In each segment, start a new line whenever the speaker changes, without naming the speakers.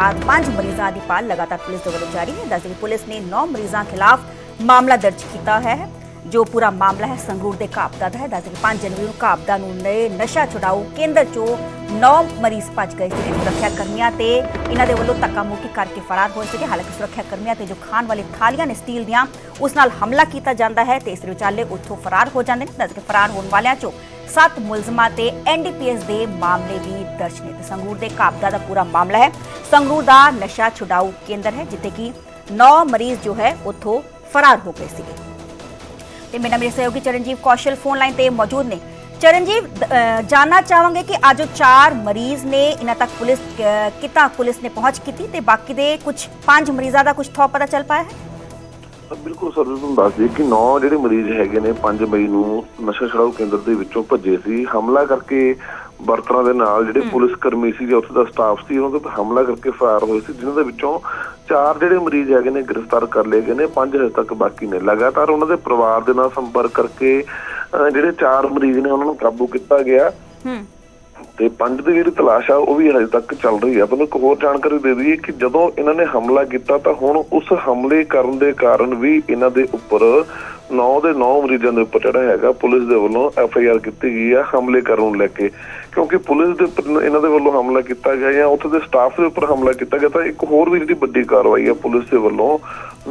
ਅੱਜ ਪੰਜ ਮਰੀਜ਼ਾਂ ਦੀ ਭਾਲ ਲਗਾਤਾਰ ਪੁਲਿਸ ਦੇ ਵੱਲੋਂ ਜਾਰੀ ਹੈ ਦੱਸਦੇ ਪੁਲਿਸ ਨੇ 9 ਮਰੀਜ਼ਾਂ ਖਿਲਾਫ ਮਾਮਲਾ ਦਰਜ ਕੀਤਾ ਹੈ ਜੋ ਪੂਰਾ ਮਾਮਲਾ ਹੈ ਸੰਗਰੂਰ ਦੇ ਕਾਬਦਾ ਦਾ ਹੈ ਦੱਸਦੇ 5 ਜਨਵਰੀ ਨੂੰ ਕਾਬਦਾ ਨੂੰ ਨਏ ਨਸ਼ਾ ਛੁਡਾਊ ਕੇਂਦਰ ਚੋਂ 9 ਮਰੀਜ਼ ਭੱਜ ਗਏ ਸੀ ਸੁਰੱਖਿਆ ਕਰਮੀਆਂ ਤੇ ਇਹਨਾਂ ਦੇ ਵੱਲੋਂ ਧੱਕਾ ਮੁੱਕੀ ਕਰਕੇ ਫਰਾਰ ਹੋਏ ਸੀਗੇ ਹਾਲਾਂਕਿ ਸੁਰੱਖਿਆ ਕਰਮੀਆਂ ਤੇ ਜੋ ਖਾਣ ਵਾਲੇ ਥਾਲੀਆਂ ਨੇ ਸਟੀਲ ਦੀਆਂ ਉਸ ਨਾਲ ਹਮਲਾ ਕੀਤਾ ਜਾਂਦਾ ਹੈ ਤੇ ਇਸ ਵਿਚਾਲੇ ਉੱਥੋਂ ਫਰਾਰ ਹੋ ਜਾਂਦੇ ਨੇ ਦੱਸਦੇ ਫਰਾਰ ਹੋਣ ਵਾਲਿਆਂ ਚੋਂ ਸੱਤ ਮੁਲਜ਼ਮਾਂ ਤੇ ਐਨਡੀਪੀਐਸ ਦੇ ਮਾਮਲੇ ਵੀ ਦਰਜ ਨੇ ਤੇ ਸੰਗਰੂਰ ਦੇ ਕਾਬਦਾ ਦਾ ਪੂਰਾ ਮਾਮਲਾ ਹੈ। ਸੰਗਰੂਰ ਦਾ ਨਸ਼ਾ ਛੁਡਾਊ ਕੇਂਦਰ ਹੈ ਜਿੱਥੇ ਕਿ 9 ਮਰੀਜ਼ ਜੋ ਹੈ ਉੱਥੋਂ ਫਰਾਰ ਹੋ ਗਏ ਸੀਗੇ। ਤੇ ਮੇਰਾ ਮੇਰੇ ਸਹਿਯੋਗੀ ਚਰਨਜੀਵ ਕੌਸ਼ਲ ਫੋਨ ਲਾਈਨ ਤੇ ਮੌਜੂਦ ਨੇ। ਚਰਨਜੀਵ ਦ- ਜਾਣਨਾ ਚਾਹਾਂਗੇ ਕਿ ਅੱਜ ਜੋ ਚਾਰ ਮਰੀਜ਼ ਨੇ ਇਹਨਾਂ ਤੱਕ ਪੁਲਿਸ ਅਹ, ਕਿੱਦਾਂ ਪੁਲਿਸ ਨੇ ਪਹੁੰਚ ਕੀਤੀ ਤੇ ਬਾਕੀ ਦੇ ਕੁਝ ਪੰਜ ਮਰੀਜ਼ਾਂ ਦਾ ਕੁਝ ਥੋ ਪਤਾ ਚੱਲ ਪਾਇਆ ਹੈ?
ਬਿਲਕੁਲ ਸਰ ਤੁਹਾਨੂੰ ਦੱਸ ਦਈਏ ਕਿ 9 ਜਿਹੜੇ ਮਰੀਜ਼ ਹੈਗੇ ਨੇ 5 ਮਈ ਨੂੰ ਨਸ਼ਾ ਛੁਡਾਊ ਕੇਂਦਰ ਦੇ ਵਿੱਚੋਂ ਭੱਜੇ ਸੀ। ਹਮਲਾ ਕਰਕੇ ਵਰਕਰਾਂ ਦੇ ਨਾਲ ਜਿਹੜੇ ਪੁਲਿਸ ਕਰਮੀ ਸੀ ਜਾਂ ਉੱਥੇ ਦਾ ਸਟਾਫ ਸੀ ਉਹਨਾਂ ਤੇ ਹਮਲਾ ਕਰਕੇ ਫਰਾਰ ਹੋਏ ਸੀ ਜਿਨ੍ਹਾਂ ਦੇ ਵਿੱਚੋਂ ਚਾਰ ਜਿਹੜੇ ਮਰੀਜ਼ ਹੈਗੇ ਨੇ ਗ੍ਰਿਫਤਾਰ ਕਰ ਲਏ ਗਏ ਨੇ ਪੰਜ ਹਜੇ ਤੱਕ ਬਾਕੀ ਨੇ। ਲਗਾਤਾਰ ਉਹਨਾਂ ਦੇ ਪਰਿਵਾਰ ਦੇ ਨਾਲ ਸੰਪਰਕ ਕਰਕੇ ਜਿਹੜੇ ਚਾਰ ਮਰੀਜ਼ ਨੇ ਉਹਨਾਂ ਨੂੰ ਕਾਬੂ ਕੀਤਾ ਗਿਆ।
ਹੂੰ।
ਤੇ ਪੰਜ ਦੀ ਜਿਹੜੀ ਤਲਾਸ਼ ਆ ਉਹ ਵੀ ਹਜੇ ਤੱਕ ਚੱਲ ਰਹੀ ਆ ਤੁਹਾਨੂੰ ਇੱਕ ਹੋਰ ਜਾਣਕਾਰੀ ਦੇ ਦਈਏ ਕਿ ਜਦੋਂ ਇਹਨਾਂ ਨੇ ਹਮਲਾ ਕੀਤਾ ਤਾਂ ਹੁਣ ਉਸ ਹਮਲੇ ਕਰਨ ਦੇ ਕਾਰਨ ਵੀ ਇਹਨਾਂ ਦੇ ਉੱਪਰ 9 ਦੇ 9 ਮਰੀਜ਼ਾਂ ਦੇ ਉੱਪਰ ਜਿਹੜਾ ਹੈਗਾ ਪੁਲਿਸ ਦੇ ਵੱਲੋਂ ਐਫ ਆਈ ਆਰ ਕੀਤੀ ਗਈ ਆ ਹਮਲੇ ਕਰਨ ਨੂੰ ਲੈ ਕੇ ਕਿਉਂਕਿ ਪੁਲਿਸ ਦੇ ਉੱਪਰ ਇਹਨਾਂ ਦੇ ਵੱਲੋਂ ਹਮਲਾ ਕੀਤਾ ਗਿਆ ਜਾਂ ਉੱਥੇ ਦੇ ਸਟਾਫ ਦੇ ਉੱਪਰ ਹਮਲਾ ਕੀਤਾ ਗਿਆ ਤਾਂ ਇੱਕ ਹੋਰ ਵੀ ਜਿਹੜੀ ਵੱਡੀ ਕਾਰਵਾਈ ਆ ਪੁਲਿਸ ਦੇ ਵੱਲੋਂ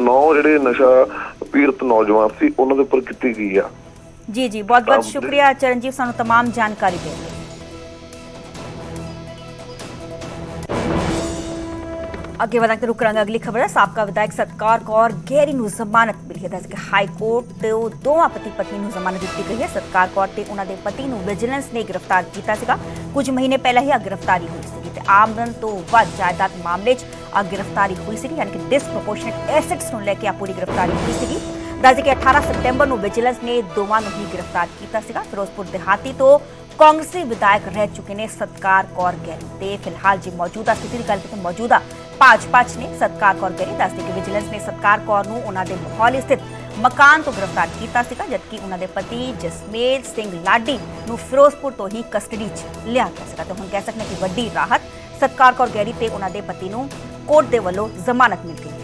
9 ਜਿਹੜੇ ਨਸ਼ਾ ਪੀੜਤ ਨੌਜਵਾਨ ਸੀ ਉਹਨਾਂ ਦੇ ਉੱਪਰ ਕੀਤੀ ਗਈ ਆ
ਜੀ ਜੀ ਬਹੁਤ ਬਹੁਤ
ਕੰਮ ਦੇ-
ਸ਼ੁਕਰੀਆ ਚਰਨਜੀਵ ਸਾਨੂੰ तमाम ਜਾਣਕਾਰੀ ਦੇਣ ਲਈ ਅੱਗੇ ਵਧਾਂਗੇ ਰੁਕ ਕਰਾਂਗੇ ਅਗਲੀ ਖਬਰ। ਹੈ ਸਾਬਕਾ ਵਿਧਾਇਕ ਸਤਕਾਰ ਕੌਰ ਗੈਰੀ ਨੂੰ ਜ਼ਮਾਨਤ ਮਿਲੀ ਹੈ। ਦੱਸ ਹਾਈ ਕੋਰਟ ਤੋਂ ਦੋਵਾਂ ਪਤੀ ਪਤਨੀ ਨੂੰ ਜ਼ਮਾਨਤ ਦਿੱਤੀ ਗਈ ਹੈ। ਸਤਕਾਰ ਕੌਰ ਤੇ ਉਹਨਾਂ ਦੇ ਪਤੀ ਨੂੰ ਵਿਜੀਲੈਂਸ ਨੇ ਗ੍ਰਿਫਤਾਰ ਕੀਤਾ ਸੀਗਾ। ਕੁਝ ਮਹੀਨੇ ਪਹਿਲਾਂ ਹੀ ਆ ਗ੍ਰਿਫਤਾਰੀ ਹੋਈ ਸੀ ਤੇ ਆਮਦਨ ਤੋਂ ਵੱਧ ਜਾਇਦਾਦ ਮਾਮਲੇ 'ਚ ਆ ਗ੍ਰਿਫਤਾਰੀ ਹੋਈ ਸੀ ਯਾਨੀ ਕਿ ਡਿਸਪ੍ਰੋਪੋਰਸ਼ਨੇਟ ਐਸੈਟਸ ਨੂੰ ਲੈ ਕੇ ਆ ਪੂਰੀ ਗ੍ਰਿਫਤਾਰੀ ਹੋਈ ਸੀਗੀ। ਦੱਸਦੇ ਕਿ 18 ਸਤੰਬਰ ਨੂੰ ਵਿਜੀਲੈਂਸ ਨੇ ਦੋਵਾਂ ਨੂੰ ਹੀ ਗ੍ਰਿਫਤਾਰ ਕੀਤਾ ਸੀਗਾ। ਫਿਰੋਜ਼ਪੁਰ, ਦਿਹਾਤੀ ਤੋਂ ਕਾਂਗਰਸੀ ਵਿਧਾਇਕ ਰਹਿ ਚੁੱਕੇ ਨੇ ਸਤਕਾਰ ਕੌਰ ਗੈਰੀ ਤੇ। ਫਿਲਹਾਲ ਜੀ ਮੌਜੂਦਾ ਸਥਿਤੀ ਦੀ ਗੱਲ ਕਰੀਏ ਮੌਜੂਦਾ ਭਾਜਪਾ 'ਚ ਨੇ ਸਤਕਾਰ ਕੌਰ ਗੈਰੀ ਦੱਸਦੇ ਕਿ ਵਿਜੀਲੈਂਸ ਨੇ ਸਤਕਾਰ ਕੌਰ ਨੂੰ ਉਹਨਾਂ ਦੇ ਮੋਹਾਲੀ ਸਥਿਤ ਮਕਾਨ ਤੋਂ ਗ੍ਰਿਫਤਾਰ ਕੀਤਾ ਸੀਗਾ, ਜਦਕਿ ਉਹਨਾਂ ਦੇ ਪਤੀ ਜਸਮੇਲ ਸਿੰਘ ਲਾਡੀ ਨੂੰ ਫਿਰੋਜ਼ਪੁਰ ਤੋਂ ਹੀ ਕਸਟਡੀ 'ਚ ਲਿਆ ਗਿਆ ਸੀਗਾ। ਤੇ ਹੁਣ ਕਹਿ ਸਕਦੇ ਹਾਂ ਕਿ ਵੱਡੀ ਰਾਹਤ ਸਤਕਾਰ ਕੌਰ ਗੈਰੀ ਤੇ ਉਹਨਾਂ ਦੇ ਪਤੀ ਨੂੰ ਕੋਰਟ ਦੇ ਵੱਲੋਂ ਜ਼ਮਾਨਤ ਮਿਲ ਗਈ।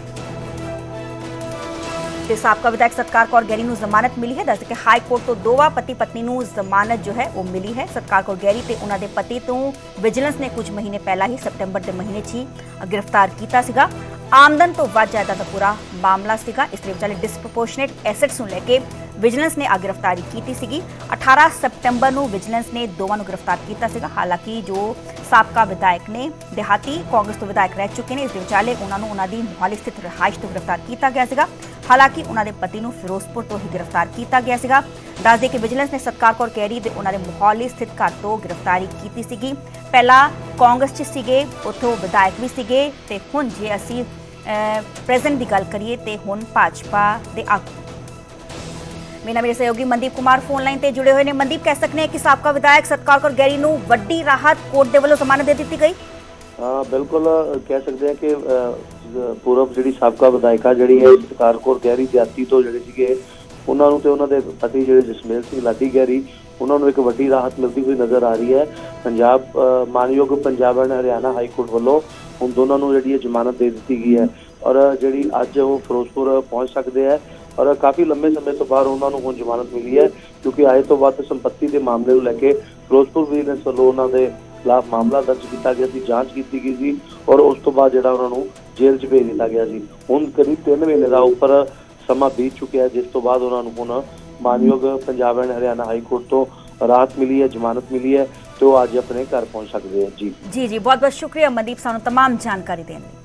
ਤੇ ਸਾਬਕਾ ਵਿਧਾਇਕ ਸਤਕਾਰ ਕੌਰ ਗੈਰੀ ਨੂੰ ਜ਼ਮਾਨਤ ਮਿਲੀ ਹੈ ਦੱਸਦੇ ਕਿ ਹਾਈ ਕੋਰਟ ਤੋਂ ਦੋਵਾਂ ਪਤੀ ਪਤਨੀ ਨੂੰ ਜ਼ਮਾਨਤ ਜੋ ਹੈ ਉਹ ਮਿਲੀ ਹੈ ਸਤਕਾਰ ਕੌਰ ਗੈਰੀ ਤੇ ਉਹਨਾਂ ਦੇ ਪਤੀ ਤੋਂ ਵਿਜੀਲੈਂਸ ਨੇ ਕੁਝ ਮਹੀਨੇ ਪਹਿਲਾਂ ਹੀ ਸਤੰਬਰ ਦੇ ਮਹੀਨੇ 'ਚ ਹੀ ਗ੍ਰਿਫਤਾਰ ਕੀਤਾ ਸੀਗਾ ਆਮਦਨ ਤੋਂ ਵੱਧ ਜਾਇਦਾਦ ਦਾ ਪੂਰਾ ਮਾਮਲਾ ਸੀਗਾ ਇਸ ਦੇ ਵਿਚਾਲੇ ਡਿਸਪ੍ਰੋਪੋਰਸ਼ਨੇਟ ਐਸੈਟਸ ਨੂੰ ਲੈ ਕੇ ਵਿਜੀਲੈਂਸ ਨੇ ਆ ਗ੍ਰਿਫਤਾਰੀ ਕੀਤੀ ਸੀਗੀ 18 ਸਪਟੈਂਬਰ ਨੂੰ ਵਿਜੀਲੈਂਸ ਨੇ ਦੋਵਾਂ ਨੂੰ ਗ੍ਰਿਫਤਾਰ ਕੀਤਾ ਸੀਗਾ ਹਾਲਾਂਕਿ ਜੋ ਸਾਬਕਾ ਵਿਧਾਇਕ ਨੇ ਦਿਹਾਤੀ ਕਾਂਗਰਸ ਤੋਂ ਵਿਧਾਇਕ ਰਹਿ ਚੁੱਕੇ ਨੇ ਇਸ ਦੇ ਵਿਚਾਲੇ ਉਹਨਾਂ ਨੂੰ ਉਹਨਾਂ ਦੀ ਮੁਹਾਲੀ ਸਥਿਤ ਰਿਹਾਇਸ਼ ਤੋਂ ਗ੍ਰਿਫਤਾਰ ਕੀਤਾ ਗਿਆ ਸੀਗਾ ਹਾਲਾਂਕਿ ਉਹਨਾਂ ਦੇ ਪਤੀ ਨੂੰ ਫਿਰੋਜ਼ਪੁਰ ਤੋਂ ਹੀ ਗ੍ਰਿਫਤਾਰ ਕੀਤਾ ਗਿਆ ਸੀਗਾ। ਦੱਸਦੇ ਕਿ ਵਿਜੀਲੈਂਸ ਨੇ ਸਤਕਾਰ ਕੌਰ ਕੈਰੀ ਦੇ ਉਹਨਾਂ ਦੇ ਮੁਹਾਲੀ ਸਥਿਤ ਘਰ ਤੋਂ ਗ੍ਰਿਫਤਾਰੀ ਕੀਤੀ ਸੀਗੀ। ਪਹਿਲਾਂ ਕਾਂਗਰਸ 'ਚ ਸੀਗੇ, ਉੱਥੋਂ ਵਿਧਾਇਕ ਵੀ ਸੀਗੇ ਤੇ ਹੁਣ ਜੇ ਅਸੀਂ ਪ੍ਰੈਜ਼ੈਂਟ ਦੀ ਗੱਲ ਕਰੀਏ ਤੇ ਹੁਣ ਭਾਜਪਾ ਦੇ ਆਗੂ। ਮੇਰਾ ਮੇਰੇ ਸਹਿਯੋਗੀ ਮਨਦੀਪ ਕੁਮਾਰ ਫੋਨ ਲਾਈਨ ਤੇ ਜੁੜੇ ਹੋਏ ਨੇ। ਮਨਦੀਪ, ਕਹਿ ਸਕਨੇ ਹਾਂ ਕਿ ਸਾਬਕਾ ਵਿਧਾਇਕ ਸਤਕਾਰ ਕੌਰ ਗੈਰੀ ਨੂੰ ਵੱਡੀ ਰਾਹਤ ਕੋਰਟ ਦੇ ਵੱਲੋਂ ਜ਼ਮਾਨਤ ਦੇ ਦਿੱਤੀ ਗਈ।
ਬਿਲਕੁਲ ਕਹਿ ਸਕਦੇ ਆ ਕਿ ਪੂਰਬ ਜਿਹੜੀ ਸਾਬਕਾ ਵਿਧਾਇਕਾ ਜਿਹੜੀ ਹੈ, ਸਤਕਾਰ ਕੌਰ ਗਹਿਰੀ ਜਾਤੀ ਤੋਂ ਜਿਹੜੇ ਸੀਗੇ, ਉਹਨਾਂ ਨੂੰ ਤੇ ਉਹਨਾਂ ਦੇ ਪਤੀ ਜਿਹੜੇ ਜਸਮੇਲ ਸਿੰਘ ਲਾਡੀ ਗਹਿਰੀ, ਉਹਨਾਂ ਨੂੰ ਇੱਕ ਵੱਡੀ ਰਾਹਤ ਮਿਲਦੀ ਹੋਈ ਨਜ਼ਰ ਆ ਰਹੀ ਹੈ। ਪੰਜਾਬ ਮਾਨਯੋਗ Punjab and Haryana high court ਵੱਲੋਂ ਹੁਣ ਦੋਨਾਂ ਨੂੰ ਜਿਹੜੀ ਹੈ ਜ਼ਮਾਨਤ ਦੇ ਦਿੱਤੀ ਗਈ ਹੈ ਔਰ ਜਿਹੜੀ ਅੱਜ ਉਹ ਫਿਰੋਜ਼ਪੁਰ ਪਹੁੰਚ ਸਕਦੇ ਹੈ ਔਰ ਕਾਫੀ ਲੰਬੇ ਸਮੇਂ ਤੋਂ ਬਾਅਦ ਉਹਨਾਂ ਨੂੰ ਹੁਣ ਜ਼ਮਾਨਤ ਮਿਲੀ ਹੈ ਕਿਉਂਕਿ ਆਏ ਤੋਂ ਵੱਧ ਸੰਪਤੀ ਦੇ ਮਾਮਲੇ ਨੂੰ ਲੈ ਕੇ ਫਿਰੋਜ਼ਪੁਰ ਵਿਜੀਲੈਂਸ ਵੱਲੋਂ ਉਹਨਾਂ ਦੇ ਖਿਲਾਫ ਮਾਮਲਾ ਦਰਜ ਕੀਤਾ ਗਿਆ ਸੀ ਜਾਂਚ ਕੀਤੀ ਗਈ ਸੀ ਔਰ ਉਸ ਤੋਂ ਬਾਅਦ ਜਿਹੜਾ ਉਹਨਾਂ ਨੂੰ ਜੇਲ੍ਹ 'ਚ ਭੇਜ ਦਿੱਤਾ ਗਿਆ ਸੀ ਹੁਣ ਕਰੀਬ 3 ਮਹੀਨੇ ਦਾ ਉੱਪਰ ਸਮਾਂ ਬੀਤ ਚੁੱਕਿਆ ਹੈ ਜਿਸ ਤੋਂ ਬਾਅਦ ਉਹਨਾਂ ਨੂੰ ਹੁਣ ਮਾਨਯੋਗ Punjab and Haryana high court ਤੋਂ ਰਾਹਤ ਮਿਲੀ ਹੈ ਜ਼ਮਾਨਤ ਮਿਲੀ ਹੈ ਤੇ ਉਹ ਅੱਜ ਆਪਣੇ ਘਰ ਪਹੁੰਚ ਸਕਦੇ ਹੈ ਜੀ
ਜੀ ਜੀ ਬਹੁਤ ਬਹੁਤ ਸ਼ੁਕਰੀਆ ਮਨਦੀਪ ਸਾਨੂੰ तमाम ਜਾਣਕਾਰੀ ਦੇਣ ਲਈ